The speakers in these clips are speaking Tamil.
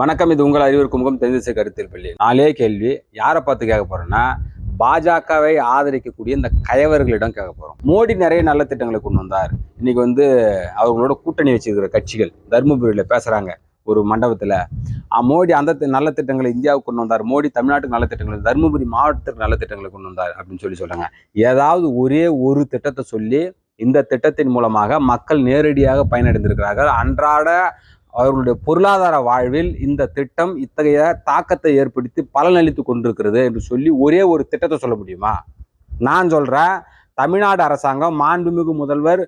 வணக்கம் இது உங்கள் அறிவிற்கு முகம் தெரிஞ்ச கருத்தில் பள்ளி நாலே கேள்வி யாரை பார்த்து கேட்க போறேன்னா பாஜகவை ஆதரிக்கக்கூடிய இந்த கயவர்களிடம் கேட்க போறோம். மோடி நிறைய நல்ல திட்டங்களை கொண்டு வந்தார். இன்னைக்கு வந்து அவர்களோட கூட்டணி வச்சிருக்கிற கட்சிகள் தருமபுரியில் பேசுறாங்க ஒரு மண்டபத்தில். மோடி அந்த நல்ல திட்டங்களை இந்தியாவுக்கு கொண்டு வந்தார். மோடி தமிழ்நாட்டுக்கு நல்ல திட்டங்களை தருமபுரி மாவட்டத்துக்கு நல்ல திட்டங்களை கொண்டு வந்தார் அப்படின்னு சொல்லி சொல்கிறாங்க ஏதாவது ஒரே ஒரு திட்டத்தை சொல்லி இந்த திட்டத்தின் மூலமாக மக்கள் நேரடியாக பயனடைந்திருக்கிறார்கள். அன்றாட அவர்களுடைய பொருளாதார வாழ்வில் இந்த திட்டம் இத்தகைய தாக்கத்தை ஏற்படுத்தி பலனளித்து கொண்டிருக்கிறது என்று சொல்லி ஒரே ஒரு திட்டத்தை சொல்ல முடியுமா? நான் சொல்கிறேன் தமிழ்நாடு அரசாங்கம் மாண்புமிகு முதல்வர்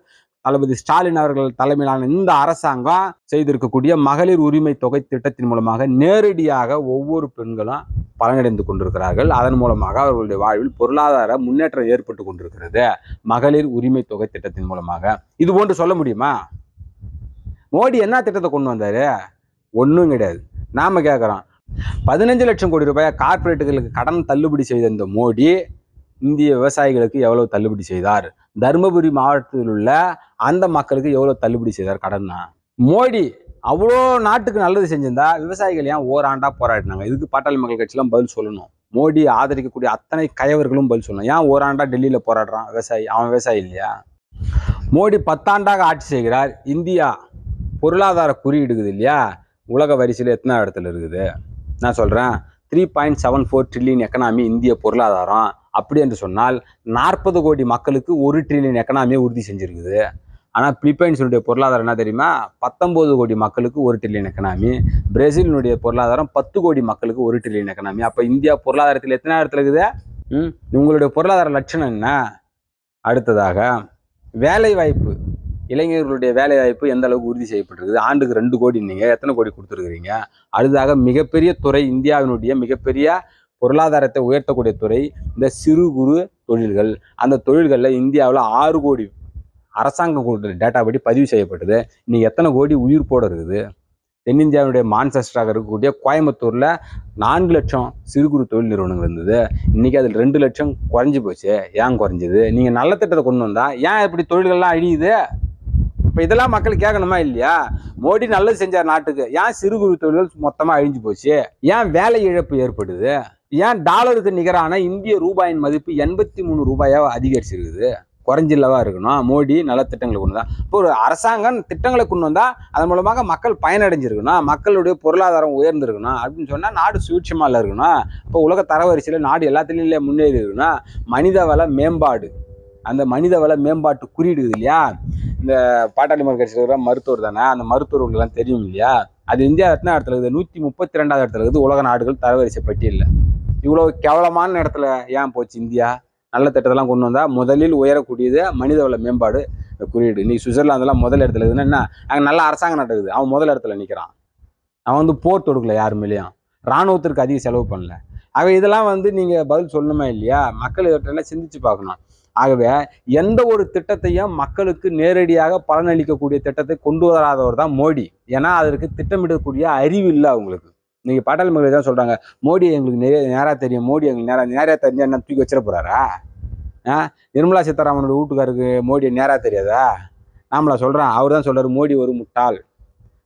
தளபதி ஸ்டாலின் அவர்கள் தலைமையிலான இந்த அரசாங்கம் செய்திருக்கக்கூடிய மகளிர் உரிமை தொகை திட்டத்தின் மூலமாக நேரடியாக ஒவ்வொரு பெண்களும் பலனடைந்து கொண்டிருக்கிறார்கள். அதன் மூலமாக அவர்களுடைய வாழ்வில் பொருளாதார முன்னேற்றம் ஏற்பட்டு கொண்டிருக்கிறது. மகளிர் உரிமை தொகை திட்டத்தின் மூலமாக. இது போன்று சொல்ல முடியுமா? மோடி என்ன திட்டத்தை கொண்டு வந்தார்? ஒன்றும் கிடையாது. நாம கேட்குறோம் பதினஞ்சு லட்சம் கோடி ரூபாய் கார்ப்பரேட்டுகளுக்கு கடன் தள்ளுபடி செய்த இந்த மோடி இந்திய விவசாயிகளுக்கு எவ்வளவு தள்ளுபடி செய்தார்? தருமபுரி மாவட்டத்தில் உள்ள அந்த மக்களுக்கு எவ்வளவு தள்ளுபடி செய்தார் கடன் மோடி அவ்வளோ நாட்டுக்கு நல்லது செஞ்சிருந்தா விவசாயிகள் ஏன் ஓராண்டா போராடினாங்க? இதுக்கு பாட்டாளி மக்கள் கட்சியெலாம் பதில் சொல்லணும். மோடி ஆதரிக்கக்கூடிய அத்தனை கயவர்களும் பதில் சொல்லணும். ஏன் ஓராண்டா டெல்லியில் போராடுறான் விவசாயி? அவன் விவசாயி இல்லையா? மோடி பத்தாண்டாக ஆட்சி செய்கிறார். இந்தியா பொருளாதார குறியீடுக்குது இல்லையா? உலக வரிசையில் எத்தனை இடத்துல இருக்குது? நான் சொல்கிறேன் three point seven four trillion economy இந்திய பொருளாதாரம். அப்படி என்று சொன்னால் நாற்பது கோடி மக்களுக்கு ஒரு ட்ரில்லியன் எக்கனாமியை உறுதி செஞ்சுருக்குது. ஆனால் பிலிப்பைன்ஸினுடைய பொருளாதாரம் என்ன தெரியுமா? பத்தொம்போது கோடி மக்களுக்கு ஒரு ட்ரில்லியன் எக்கனாமி பிரேசிலினுடைய பொருளாதாரம் பத்து கோடி மக்களுக்கு ஒரு ட்ரில்லியன் எக்கனாமி அப்போ இந்தியா பொருளாதாரத்தில் எத்தனை இடத்துல இருக்குது? ம் உங்களுடைய பொருளாதார லட்சணம் என்ன? அடுத்ததாக வேலை வாய்ப்பு இளைஞர்களுடைய வேலைவாய்ப்பு எந்த அளவுக்கு உறுதி செய்யப்பட்டிருக்குது? ஆண்டுக்கு ரெண்டு கோடி நீங்கள் எத்தனை கோடி கொடுத்துருக்குறீங்க? அடுத்ததாக மிகப்பெரிய துறை இந்தியாவினுடைய மிகப்பெரிய பொருளாதாரத்தை உயர்த்தக்கூடிய துறை இந்த சிறு குறு தொழில்கள். அந்த தொழில்களில் இந்தியாவில் ஆறு கோடி அரசாங்கம் கொடுத்த டேட்டா படி பதிவு செய்யப்பட்டது. இன்னைக்கு எத்தனை கோடி உயிர் போட இருக்குது? தென்னிந்தியாவுடைய மான்செஸ்டராக இருக்கக்கூடிய கோயம்புத்தூரில் நான்கு லட்சம் சிறு குறு தொழில் நிறுவனங்கள் இருந்தது. இன்றைக்கி அதில் ரெண்டு லட்சம் குறைஞ்சி போச்சு. ஏன் குறைஞ்சிது? நீங்கள் நல்ல திட்டத்தை கொண்டு வந்தால் ஏன் இப்படி தொழில்கள்லாம் அழியுது? இப்போ இதெல்லாம் மக்கள் கேட்கணுமா இல்லையா? மோடி நல்லது செஞ்சார் நாட்டுக்கு. ஏன் சிறு குறு தொழில்கள் மொத்தமாக அழிஞ்சு போச்சு? ஏன் வேலை இழப்பு ஏற்படுது? ஏன் டாலருக்கு நிகரான இந்திய ரூபாயின் மதிப்பு எண்பத்தி மூணு ரூபாயாக அதிகரிச்சிருக்குது? குறைஞ்சில்லவா இருக்கணும். மோடி நல்ல திட்டங்களை கொண்டு வந்தா. இப்போ ஒரு அரசாங்கம் திட்டங்களை கொண்டு வந்தா அதன் மூலமாக மக்கள் பயனடைஞ்சிருக்கணும். மக்களுடைய பொருளாதாரம் உயர்ந்திருக்கணும். அப்படின்னு சொன்னா நாடு சுயட்சமாக இருக்கணும். இப்போ உலக தரவரிசையில் நாடு எல்லாத்துலேயும் முன்னேறி இருக்கணும். மனித வள மேம்பாடு. அந்த மனித வள மேம்பாட்டு குறியீடு இல்லையா? இந்த பாட்டாளி மக்கள் கட்சியில் இருக்கிற மருத்துவர் தானே அந்த மருத்துவர்கள்லாம் தெரியும் இல்லையா? அது இந்தியா எத்தனை இடத்துல இருக்குது நூற்றி முப்பத்தி ரெண்டாவது இடத்துல இருக்குது உலக நாடுகள் தரவரிசை பட்டியலில். இவ்வளோ கேவலமான இடத்துல ஏன் போச்சு இந்தியா? நல்ல திட்டத்தெல்லாம் கொண்டு வந்தால் முதலில் உயரக்கூடியது மனிதவள மேம்பாடு குறியீடு. இன்னைக்கு சுவிட்சர்லாந்துலாம் முதல் இடத்துல இருக்குதுன்னா என்ன? அங்கே நல்ல அரசாங்கம் நடக்குது. அவன் முதல் இடத்துல நிற்கிறான் அவன் வந்து போர் தொடுக்கல யார் மேலேயும் இராணுவத்திற்கு அதிக செலவு பண்ணல. ஆக இதெல்லாம் வந்து நீங்கள் பதில் சொல்லணுமா இல்லையா? மக்கள் இவற்றெல்லாம் சிந்திச்சு பார்க்கணும். ஆகவே எந்த ஒரு திட்டத்தையும் மக்களுக்கு நேரடியாக பலனளிக்கக்கூடிய திட்டத்தை கொண்டு வராதவர் தான் மோடி. ஏன்னா அதற்கு திட்டமிடக்கூடிய அறிவு இல்லை அவங்களுக்கு. நீங்கள் பாட்டாளி மக்கள் தான் சொல்கிறாங்க மோடி எங்களுக்கு நிறைய நேராக தெரியும் மோடி எங்களுக்கு நேராக நேராக தெரிஞ்சா என்ன தூக்கி வச்சிட போகிறாரா ஆ? நிர்மலா சீதாராமனோட வீட்டுக்காருக்கு மோடி நேராக தெரியாதா? நாமளா சொல்கிறேன் அவர் தான் சொல்கிறார் மோடி ஒரு முட்டாள்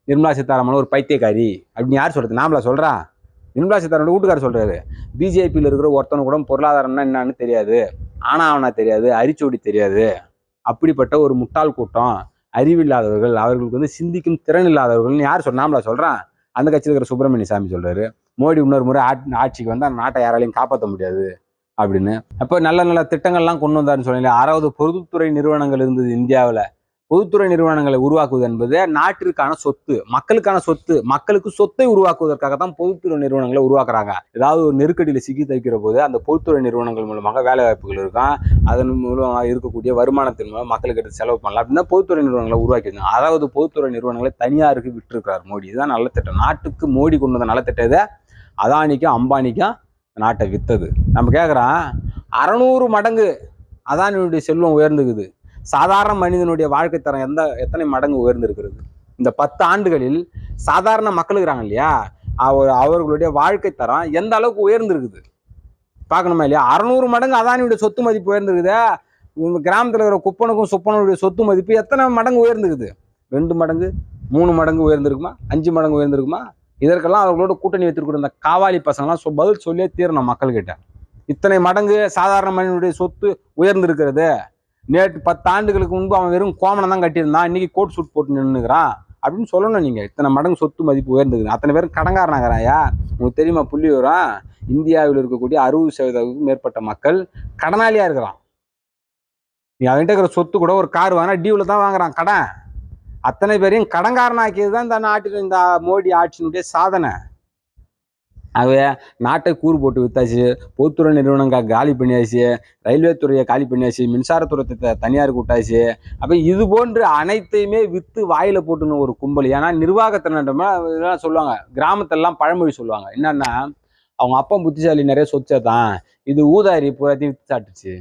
நிர்மலா சீதாராமன் ஒரு பைத்தியக்காரி அப்படின்னு யார் சொல்கிறது நாமளா சொல்கிறா நிர்மலா சீதாராமன் வீட்டுக்காரர் சொல்கிறாரு பிஜேபியில் இருக்கிற ஒருத்தனு கூட பொருளாதாரம்னா என்னன்னு தெரியாது. ஆனா அவனா தெரியாது அரிச்சோடி தெரியாது. அப்படிப்பட்ட ஒரு முட்டாள் கூட்டம் அறிவில்லாதவர்கள் அவர்களுக்கு வந்து சிந்திக்கும் திறன் இல்லாதவர்கள்னு யார் சொல் சொல்கிறான் அந்த கட்சியில் இருக்கிற சுப்பிரமணிய சாமி சொல்கிறாரு மோடி இன்னொரு முறை ஆட்- ஆட்சிக்கு வந்தால் நாட்டை யாராலையும் காப்பாற்ற முடியாது அப்படின்னு. அப்போ நல்ல நல்ல திட்டங்கள்லாம் கொண்டு வந்தாருன்னு சொன்னீங்க ஆறாவது பொதுத்துறை நிறுவனங்கள் இருந்தது இந்தியாவில். பொதுத்துறை நிறுவனங்களை உருவாக்குவது என்பது நாட்டிற்கான சொத்து மக்களுக்கான சொத்து மக்களுக்கு சொத்தை உருவாக்குவதற்காக தான் பொதுத்துறை நிறுவனங்களை உருவாக்குறாங்க. ஏதாவது ஒரு நெருக்கடியில் சிக்கி தைக்கிற போது அந்த பொதுத்துறை நிறுவனங்கள் மூலமாக வேலை வாய்ப்புகள் இருக்கும். அதன் மூலமாக இருக்கக்கூடிய வருமானத்தின் மூலம் மக்களுக்கு எடுத்து செலவு பண்ணலாம் அப்படின்னா பொதுத்துறை நிறுவனங்களை உருவாக்கியிருந்தாங்க அதாவது பொதுத்துறை நிறுவனங்களை தனியாருக்கு விட்டுருக்கிறார் மோடி. இதுதான் நல்ல திட்டம். நாட்டுக்கு மோடி கொண்டு வந்த நல்ல அதானிக்கும் அம்பானிக்கும் நாட்டை வித்தது. நம்ம கேட்குறோம் அறநூறு மடங்கு அதானியுடைய செல்வம் உயர்ந்துக்குது. சாதாரண மனிதனுடைய வாழ்க்கை தரம் எந்த எத்தனை மடங்கு உயர்ந்திருக்கிறது? இந்த பத்து ஆண்டுகளில் சாதாரண மக்கள் இருக்கிறாங்க இல்லையா? அவர் அவர்களுடைய வாழ்க்கை தரம் எந்த அளவுக்கு உயர்ந்திருக்குது? பார்க்கணுமா இல்லையா? அறநூறு மடங்கு அதானியுடைய சொத்து மதிப்பு உயர்ந்திருக்குதா. உங்கள் கிராமத்தில் இருக்கிற குப்பனுக்கும் சுப்பனுடைய சொத்து மதிப்பு எத்தனை மடங்கு உயர்ந்துக்குது ரெண்டு மடங்கு மூணு மடங்கு உயர்ந்திருக்குமா? அஞ்சு மடங்கு உயர்ந்திருக்குமா? இதற்கெல்லாம் அவர்களோட கூட்டணி வைத்திருக்கிற இந்த காவாலி பசங்களாம் சொ- பதில் சொல்லியே தீரணும் மக்கள்கிட்ட. இத்தனை மடங்கு சாதாரண மனிதனுடைய சொத்து உயர்ந்திருக்கிறது. நேற்று பத்து ஆண்டுகளுக்கு முன்பு அவன் வெறும் கோமணம் தான் கட்டியிருந்தான். இன்னைக்கு கோட் சூட் போட்டு நின்றுக்கிறான் அப்படின்னு சொல்லணும் நீங்கள் இத்தனை மடங்கு சொத்து மதிப்பு உயர்ந்துக்குது. அத்தனை பேரும் கடங்காரனாகிறாயா உங்களுக்கு தெரியுமா புள்ளி வரும் இந்தியாவில் இருக்கக்கூடிய அறுபது சதவீதத்துக்கும் மேற்பட்ட மக்கள் கடனாளியாக இருக்கிறான். நீ அவன்கிட்ட இருக்கிற சொத்து கூட ஒரு கார் வாங்கினா டியூவில் தான் வாங்குறான் கடன். அத்தனை பேரையும் கடன்காரனாக்கியது தான் இந்த நாட்டில் இந்த மோடி ஆட்சியினுடைய சாதனை. ஆகவே நாட்டை கூறு போட்டு வித்தாச்சு பொதுத்துறை நிறுவனங்கள் காலி பண்ணியாச்சு ரயில்வே துறையை காலி பண்ணியாச்சு மின்சாரத்துறை தனியார் கூட்டாச்சு. அப்போ இது போன்று அனைத்தையுமே விற்று வாயில் போட்டுன்னு ஒரு கும்பல். ஏன்னா நிர்வாகத்தினா இதெல்லாம் சொல்லுவாங்க கிராமத்திலலாம் பழமொழி சொல்லுவாங்க. என்னன்னா அவங்க அப்பா புத்திசாலி நிறைய சொத்து தான். இது ஊதாரி பூராத்தையும் வித்து சாட்டுச்சு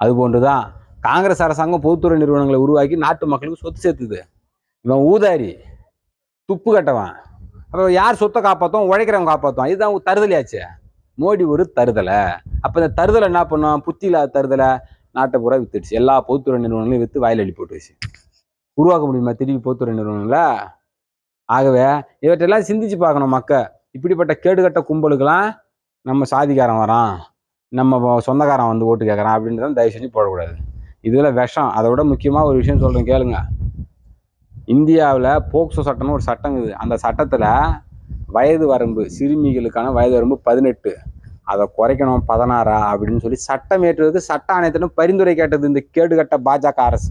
அது போன்றுதான் காங்கிரஸ் அரசாங்கம் பொதுத்துறை நிறுவனங்களை உருவாக்கி நாட்டு மக்களுக்கு சொத்து சேர்த்துது. இவன் ஊதாரி துப்பு கட்டவன். அப்போ யார் சொத்தை காப்பாற்றும் உழைக்கிறவங்க காப்பாற்றும் இதுதான் தருதலையாச்சு. மோடி ஒரு தருதலை. அப்போ இந்த தருதலை என்ன பண்ணும்? புத்தி தருதலை நாட்டை பூரா வித்துடுச்சு. எல்லா பொதுத்துறை நிறுவனங்களையும் விற்று வாயில் அள்ளி போட்டுச்சு உருவாக்க முடியுமா? திருப்பி பொதுத்துறை நிறுவனங்கள? ஆகவே இவற்றெல்லாம் சிந்திச்சு பார்க்கணும் மக்கள். இப்படிப்பட்ட கேடுகட்ட கும்பலுக்கெல்லாம் நம்ம சாதிக்காரன் வரான். நம்ம சொந்தக்காரன் வந்து ஓட்டு கேட்குறான் அப்படின்றத தயவு செஞ்சு போடக்கூடாது. இதில் விஷம். அதை விட முக்கியமாக ஒரு விஷயம் சொல்கிறேன் கேளுங்க. இந்தியாவில் போக்சோ சட்டம்னு ஒரு சட்டம் இருக்குது. அந்த சட்டத்தில் வயது வரம்பு சிறுமிகளுக்கான வயது வரம்பு பதினெட்டு. அதை குறைக்கணும் பதினாறா அப்படின்னு சொல்லி சட்டம் ஏற்றுவதற்கு சட்ட ஆணையத்திடம் பரிந்துரை கேட்டது இந்த கேடுகட்ட பாஜக அரசு.